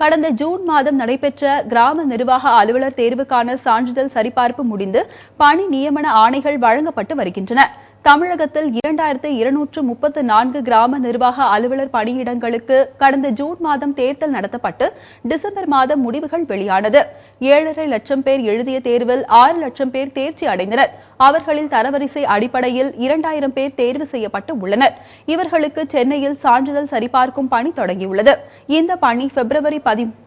கடந்த ஜூன் மாதம் நடைபெற்ற கிராம நிர்வாக அலுவலர் தேர்வுக்கான சான்றிதழ் சரிபார்ப்பு முடிந்து பணி நியமன ஆணைகள் வழங்கப்பட்டு வருகின்றன. தமிழகத்தில் இரண்டாயிரத்து இருநூற்று முப்பத்து நான்கு கிராம நிர்வாக அலுவலர் பணியிடங்களுக்கு கடந்த ஜூன் மாதம் தேர்தல் நடத்தப்பட்டு டிசம்பர் மாதம் முடிவுகள் வெளியானது. ஏழரை லட்சம் பேர் எழுதிய தேர்வில் ஆறு லட்சம் பேர் தேர்ச்சி அடைந்தனர். அவர்களில் தரவரிசை அடிப்படையில் இரண்டாயிரம் பேர் தேர்வு செய்யப்பட்டு உள்ளனர். இவர்களுக்கு சென்னையில் சான்றிதழ் சரிபார்க்கும் பணி தொடங்கியுள்ளது. இந்த பணி பிப்ரவரி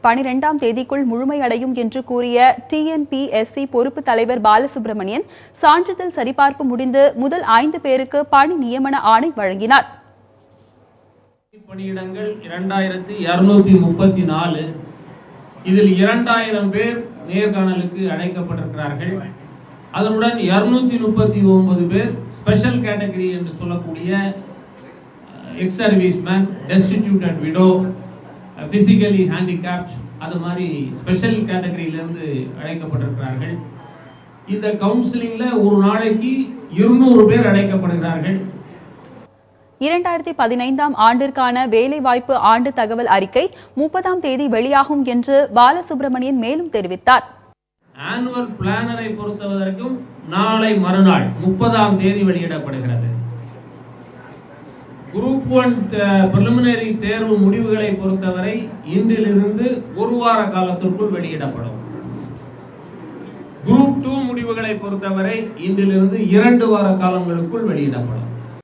பனிரெண்டாம் தேதிக்குள் முழுமையடையும் என்று கூறிய டிஎன்பிஎஸ்சி பொறுப்பு தலைவர் பாலசுப்ரமணியன் சான்றிதழ் சரிபார்ப்பு முடிந்து முதல் ஐந்து பேருக்கு பணி நியமன ஆணை வழங்கினார். பணியிடங்கள் இரண்டாயிரத்தி இருநூத்தி முப்பத்தி நாலு இதில் இரண்டாயிரம் பேர் நேர்காணலுக்கு அழைக்கப்பட்டிருக்கிறார்கள். அதனுடன் இருநூத்தி முப்பத்தி ஒன்பது பேர் ஸ்பெஷல் கேட்டகரி என்று சொல்லக்கூடிய ex service man destitute and widow physically handicapped அது மாதிரி ஸ்பெஷல் கேட்டகரியிலிருந்து அழைக்கப்பட்டிருக்கிறார்கள். இந்த கவுன்சிலிங்கில் ஒரு நாளைக்கு இருநூறு பேர் அழைக்கப்படுகிறார்கள். இரண்டாயிரத்தி பதினைந்தாம் ஆண்டிற்கான வேலைவாய்ப்பு ஆண்டு தகவல் அறிக்கை முப்பதாம் தேதி வெளியாகும் என்று பாலசுப்ரமணியன் மேலும் தெரிவித்தார். ஆனுவல் பிளானரை பொறுத்தவரைக்கும் நாளை மறுநாள் முப்பதாம் தேதி வெளியிடப்படுகிறது. குரூப் ஒன் பிரிலிமினரி தேர்வு முடிவுகளை பொறுத்தவரை இன்றிலிருந்து ஒரு வார காலத்திற்குள் வெளியிடப்படும். குரூப் டூ முடிவுகளை பொறுத்தவரை இன்றிலிருந்து இரண்டு வார காலங்களுக்குள் வெளியிடப்படும்.